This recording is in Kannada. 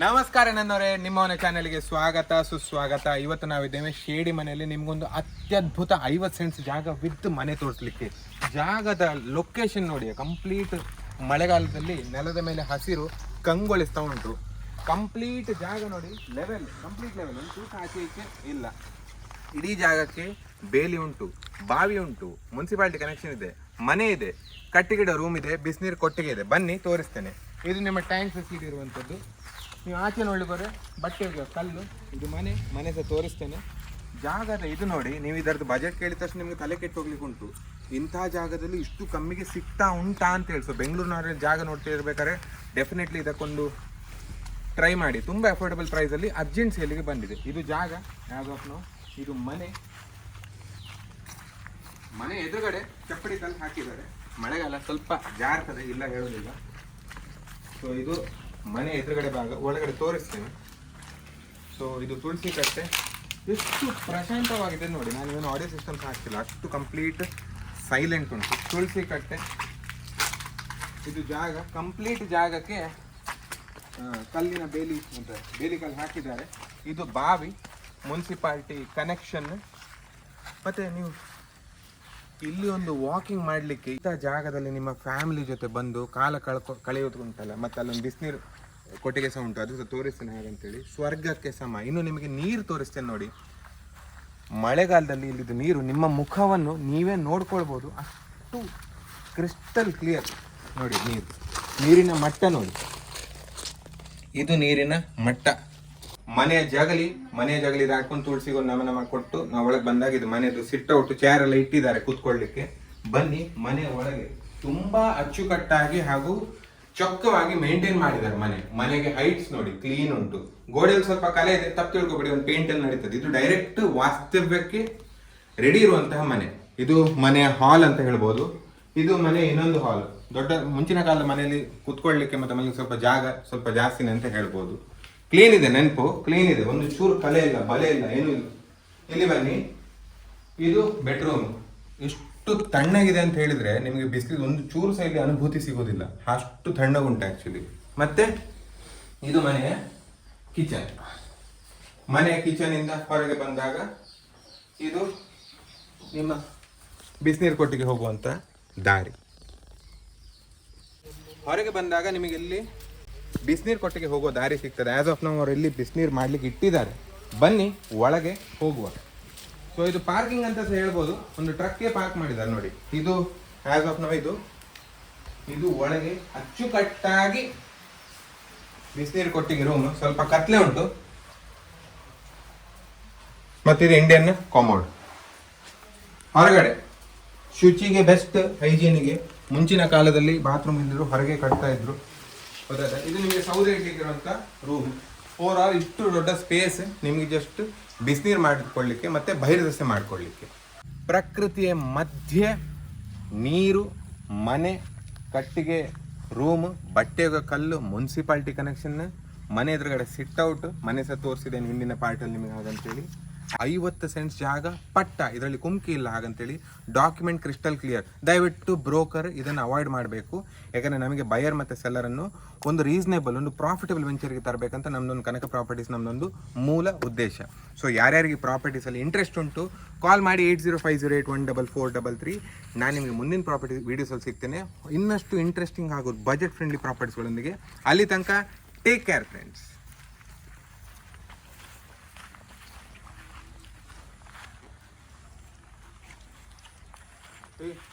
ನಮಸ್ಕಾರ ನನ್ನವರೇ, ನಿಮ್ಮ ಮನೆ ಚಾನೆಲ್ಗೆ ಸ್ವಾಗತ, ಸುಸ್ವಾಗತ. ಇವತ್ತು ನಾವಿದ್ದೇವೆ ಶೇಡಿ ಮನೆಯಲ್ಲಿ ನಿಮ್ಗೊಂದು ಅತ್ಯದ್ಭುತ ಐವತ್ತು ಸೆಂಟ್ಸ್ ಜಾಗ ವಿತ್ ಮನೆ ತೋರಿಸ್ಲಿಕ್ಕೆ. ಜಾಗದ ಲೊಕೇಶನ್ ನೋಡಿ ಕಂಪ್ಲೀಟ್ ಮಳೆಗಾಲದಲ್ಲಿ ನೆಲದ ಮೇಲೆ ಹಸಿರು ಕಂಗೊಳಿಸ್ತಾ ಉಂಟು. ಕಂಪ್ಲೀಟ್ ಜಾಗ ನೋಡಿ ಲೆವೆಲ್ ಕಂಪ್ಲೀಟ್ ಲೆವೆಲ್ ಒಂದು ತೂಕ ಆಚೆ ಇಲ್ಲ. ಇಡೀ ಜಾಗಕ್ಕೆ ಬೇಲಿ ಉಂಟು, ಬಾವಿ ಉಂಟು ಮುನ್ಸಿಪಾಲಿಟಿ ಕನೆಕ್ಷನ್ ಇದೆ, ಮನೆ ಇದೆ ಕಟ್ಟಿಗಿಡ ರೂಮ್ ಇದೆ, ಬಿಸಿನೀರು ಕೊಟ್ಟಿಗೆ ಇದೆ. ಬನ್ನಿ, ತೋರಿಸ್ತೇನೆ. ಇದು ನಿಮ್ಮ ಟ್ಯಾಂಕ್ ಫೆಸಿಲಿಟಿ ಇರುವಂಥದ್ದು ನೀವು ಆಚೆ ನೋಡಿ ಬರ್ರೆ. ಬಟ್ಟೆ ಕಲ್ಲು. ಇದು ಮನೆ ಮನೆ ಸಹ ತೋರಿಸ್ತೇನೆ. ಜಾಗದ ಇದು ನೋಡಿ, ನೀವು ಇದರದ್ದು ಬಜೆಟ್ ಕೇಳಿದ ತಕ್ಷಣ ನಿಮಗೆ ತಲೆ ಕೆಟ್ಟು ಹೋಗ್ಲಿಕ್ಕೆ ಉಂಟು. ಇಂಥ ಜಾಗದಲ್ಲಿ ಇಷ್ಟು ಕಮ್ಮಿಗೆ ಸಿಗ್ತಾ ಉಂಟಾ ಅಂತ ಹೇಳಿ. ಸೊ ಜಾಗ ನೋಡ್ತಾ ಇರ್ಬೇಕಾದ್ರೆ ಡೆಫಿನೆಟ್ಲಿ ಇದಕ್ಕೊಂದು ಟ್ರೈ ಮಾಡಿ. ತುಂಬ ಅಫೋರ್ಡಬಲ್ ಪ್ರೈಸಲ್ಲಿ ಅರ್ಜೆಂಟ್ ಸೇಲಿಗೆ ಬಂದಿದೆ. ಇದು ಜಾಗ ಯಾವ್ದು ಇದು ಮನೆ. ಮನೆ ಎದುರುಗಡೆ ಚಪ್ಪಡಿ ಕಲ್ಲು ಹಾಕಿದ್ದಾರೆ. ಮಳೆಗಾಲ ಸ್ವಲ್ಪ ಜಾರ್ತದೆ, ಇಲ್ಲ ಹೇಳೋದಿಲ್ಲ. ಸೊ ಇದು ಮನೆ ಎದುರುಗಡೆ ಭಾಗ, ಒಳಗಡೆ ತೋರಿಸ್ತೇನೆ. ಸೊ ಇದು ತುಳಸಿ ಕಟ್ಟೆ. ಎಷ್ಟು ಪ್ರಶಾಂತವಾಗಿದೆ ನೋಡಿ, ನಾನು ಏನು ಆಡಿಯೋ ಸಿಸ್ಟಮ್ ಹಾಕ್ತಿಲ್ಲ. ಅಷ್ಟು ಕಂಪ್ಲೀಟ್ ಸೈಲೆಂಟ್ ಉಂಟು. ತುಳಸಿ ಕಟ್ಟೆ. ಇದು ಜಾಗ ಕಂಪ್ಲೀಟ್ ಜಾಗಕ್ಕೆ ಕಲ್ಲಿನ ಬೇಲಿ ಅಂತ ಬೇಲಿ ಕಲ್ಲು ಹಾಕಿದ್ದಾರೆ. ಇದು ಬಾವಿ ಮುನ್ಸಿಪಾಲ್ಟಿ ಕನೆಕ್ಷನ್ ಮತ್ತೆ ನೀವು ಇಲ್ಲಿ ಒಂದು ವಾಕಿಂಗ್ ಮಾಡಲಿಕ್ಕೆ ಇಂಥ ಜಾಗದಲ್ಲಿ ನಿಮ್ಮ ಫ್ಯಾಮಿಲಿ ಜೊತೆ ಬಂದು ಕಾಲ ಕಳ್ಕೊ ಕಳೆಯೋದು ಉಂಟಲ್ಲ ಮತ್ತೆ ಅಲ್ಲೊಂದು ಬಿಸಿನೀರು ಕೊಟ್ಟಿಗೆ ಸಹ ಉಂಟು, ಅದು ಸಹ ತೋರಿಸ್ತೇನೆ ಹಾಗಂತೇಳಿ. ಸ್ವರ್ಗಕ್ಕೆ ಸಮ, ಇನ್ನು ನಿಮಗೆ ನೀರು ತೋರಿಸ್ತೇನೆ ನೋಡಿ. ಮಳೆಗಾಲದಲ್ಲಿ ಇಲ್ಲಿದ್ದು ನೀರು, ನಿಮ್ಮ ಮುಖವನ್ನು ನೀವೇ ನೋಡ್ಕೊಳ್ಬೋದು. ಅಷ್ಟು ಕ್ರಿಸ್ಟಲ್ ಕ್ಲಿಯರ್ ನೋಡಿ ನೀರು. ನೀರಿನ ಮಟ್ಟ ನೋಡಿ. ಇದು ನೀರಿನ ಮಟ್ಟ. ಮನೆಯ ಜಗಲಿ, ಮನೆ ಜಗಲಿ ಹಾಕೊಂಡು ತುಳಸಿಗೊಂದು ನಮ ನಮ ಕೊಟ್ಟು ನಾವು ಒಳಗೆ ಬಂದಾಗ ಇದು ಮನೆಯದು ಸಿಟ್ಟ ಒಟ್ಟು ಚೇರ್ ಎಲ್ಲ ಇಟ್ಟಿದ್ದಾರೆ ಕೂತ್ಕೊಳ್ಳಿಕ್ಕೆ. ಬನ್ನಿ, ಮನೆ ಒಳಗೆ ತುಂಬಾ ಅಚ್ಚುಕಟ್ಟಾಗಿ ಹಾಗೂ ಚೊಕ್ಕವಾಗಿ ಮೇಂಟೈನ್ ಮಾಡಿದ್ದಾರೆ ಮನೆ. ಮನೆಗೆ ಹೈಟ್ಸ್ ನೋಡಿ ಕ್ಲೀನ್ ಉಂಟು. ಗೋಡೆಯಲ್ಲಿ ಸ್ವಲ್ಪ ಕಲೆ ಇದೆ, ತಪ್ಪು ತಿಳ್ಕೊಬೇಡಿ, ಒಂದು ಪೇಂಟ್ ಅಲ್ಲಿ ನಡೀತದೆ. ಇದು ಡೈರೆಕ್ಟ್ ವಾಸ್ತವ್ಯಕ್ಕೆ ರೆಡಿ ಇರುವಂತಹ ಮನೆ. ಇದು ಮನೆಯ ಹಾಲ್ ಅಂತ ಹೇಳ್ಬೋದು. ಇದು ಮನೆ ಇನ್ನೊಂದು ಹಾಲ್ ದೊಡ್ಡ, ಮುಂಚಿನ ಕಾಲದ ಮನೆಯಲ್ಲಿ ಕುತ್ಕೊಳ್ಳಿಕ್ಕೆ ಮತ್ತೆ ಮನೆಗೆ ಸ್ವಲ್ಪ ಜಾಗ ಸ್ವಲ್ಪ ಜಾಸ್ತಿನೇ ಅಂತ ಹೇಳ್ಬೋದು. ಕ್ಲೀನ್ ಇದೆ, ನೆನಪು. ಕ್ಲೀನ್ ಇದೆ. ಒಂದು ಚೂರು ಕಲೆ ಇಲ್ಲ, ಬಲೆ ಇಲ್ಲ, ಏನು ಇಲ್ಲ. ಇಲ್ಲಿ ಬನ್ನಿ. ಇದು ಬೆಡ್ರೂಮ್ ಎಷ್ಟು ತಣ್ಣಗಿದೆ ಅಂತ ಹೇಳಿದ್ರೆ ನಿಮಗೆ ಬಿಸಿಲು ಒಂದು ಚೂರು ಸಹ ಅನುಭೂತಿ ಸಿಗೋದಿಲ್ಲ. ಅಷ್ಟು ತಣ್ಣಗುಂಟು ಆಕ್ಚುಲಿ ಮತ್ತೆ ಇದು ಮನೆಯ ಕಿಚನ್ ಮನೆಯ ಕಿಚನ್ ಇಂದ ಹೊರಗೆ ಬಂದಾಗ ಇದು ನಿಮ್ಮ ಬಿಸಿನೀರು ಕೊಟ್ಟಿಗೆ ಹೋಗುವಂತ ದಾರಿ. ಹೊರಗೆ ಬಂದಾಗ ನಿಮಗೆ ಇಲ್ಲಿ ಬಿಸಿನೀರು ಕೊಟ್ಟಿಗೆ ಹೋಗೋ ದಾರಿ ಸಿಗ್ತದೆ. ಆ್ಯಸ್ ಆಫ್ ನಾವು ಇಲ್ಲಿ ಬಿಸಿನೀರು ಮಾಡ್ಲಿಕ್ಕೆ ಇಟ್ಟಿದ್ದಾರೆ. ಬನ್ನಿ, ಒಳಗೆ ಹೋಗುವ ಸೊ ಇದು ಪಾರ್ಕಿಂಗ್ ಅಂತ ಸಹ ಹೇಳ್ಬೋದು. ಒಂದು ಟ್ರಕ್ಗೆ ಪಾರ್ಕ್ ಮಾಡಿದ್ದಾರೆ ನೋಡಿ. ಇದು ಆ್ಯಸ್ ಆಫ್ ನಾವು ಇದು ಇದು ಒಳಗೆ ಅಚ್ಚುಕಟ್ಟಾಗಿ ಬಿಸಿನೀರು ಕೊಟ್ಟಿಗೆ ರೂಮ್ ಸ್ವಲ್ಪ ಕತ್ಲೆ ಉಂಟು. ಮತ್ತಿದು ಇಂಡಿಯನ್ ಕಾಮೌಂಡ್ ಹೊರಗಡೆ. ಶುಚಿಗೆ ಬೆಸ್ಟ್ ಹೈಜೀನಿಗೆ ಮುಂಚಿನ ಕಾಲದಲ್ಲಿ ಬಾತ್ರೂಮ್ ಇದ್ದರು ಹೊರಗೆ ಕಟ್ತಾ ಇದ್ರು. ಗೊತ್ತಾಯ್ತಾ ಇದು ನಿಮಗೆ ಸೌದೆ ಇಟ್ಟಿರುವಂತ ರೂಮ್ ಫೋರ್ ಆಲ್ ಇಷ್ಟು ದೊಡ್ಡ ಸ್ಪೇಸ್ ನಿಮಗೆ ಜಸ್ಟ್ ಬಿಸಿನೀರು ಮಾಡಿಕೊಳ್ಳಿಕ್ಕೆ ಮತ್ತೆ ಬಹಿರ್ದಸೆ ಮಾಡಿಕೊಳ್ಳಿಕ್ಕೆ. ಪ್ರಕೃತಿಯ ಮಧ್ಯೆ ನೀರು, ಮನೆ, ಕಟ್ಟಿಗೆ ರೂಮ್ ಬಟ್ಟೆ ಕಲ್ಲು ಮುನ್ಸಿಪಾಲ್ಟಿ ಕನೆಕ್ಷನ್ ಮನೆ ಎದುರುಗಡೆ ಸಿಟ್ ಔಟ್ ಮನೆ ಸಹ ತೋರಿಸಿದ್ದೇನೆ ಹಿಂದಿನ ಪಾರ್ಟಲ್ಲಿ ನಿಮಗೆ ಹಾಗಂತೇಳಿ ಐವತ್ತು ಸೆಂಟ್ಸ್ ಜಾಗ ಪಟ್ಟ. ಇದರಲ್ಲಿ ಕುಮ್ಕಿ ಇಲ್ಲ ಹಾಗಂತೇಳಿ ಡಾಕ್ಯುಮೆಂಟ್ ಕ್ರಿಸ್ಟಲ್ ಕ್ಲಿಯರ್ ದಯವಿಟ್ಟು ಬ್ರೋಕರ್ ಇದನ್ನು ಅವಾಯ್ಡ್ ಮಾಡಬೇಕು. ಯಾಕಂದರೆ ನಮಗೆ ಬಯರ್ ಮತ್ತು ಸೆಲ್ಲರನ್ನು ಒಂದು ರೀಸನೇಬಲ್ ಒಂದು ಪ್ರಾಫಿಟಬಲ್ ವೆಂಚರ್ಗೆ ತರಬೇಕಂತ ನಮ್ಮದೊಂದು ಕನಕ ಪ್ರಾಪರ್ಟೀಸ್ ನಮ್ಮದೊಂದು ಮೂಲ ಉದ್ದೇಶ. ಸೊ ಯಾರ್ಯಾರಿಗೆ ಪ್ರಾಪರ್ಟೀಸಲ್ಲಿ ಇಂಟ್ರೆಸ್ಟ್ ಉಂಟು ಕಾಲ್ ಮಾಡಿ eight zero five zero eight one double four double three ನಾನು ನಿಮಗೆ ಮುಂದಿನ ಪ್ರಾಪರ್ಟಿ ವೀಡಿಯೋಸಲ್ಲಿ ಸಿಗ್ತೇನೆ. ಇನ್ನಷ್ಟು ಇಂಟ್ರೆಸ್ಟಿಂಗ್ ಹಾಗೂ ಬಜೆಟ್ ಫ್ರೆಂಡ್ಲಿ ಪ್ರಾಪರ್ಟೀಸ್ಗಳೊಂದಿಗೆ ಅಲ್ಲಿ ತನಕ ಟೇಕ್ ಕೇರ್ ಫ್ರೆಂಡ್ಸ್ Hey.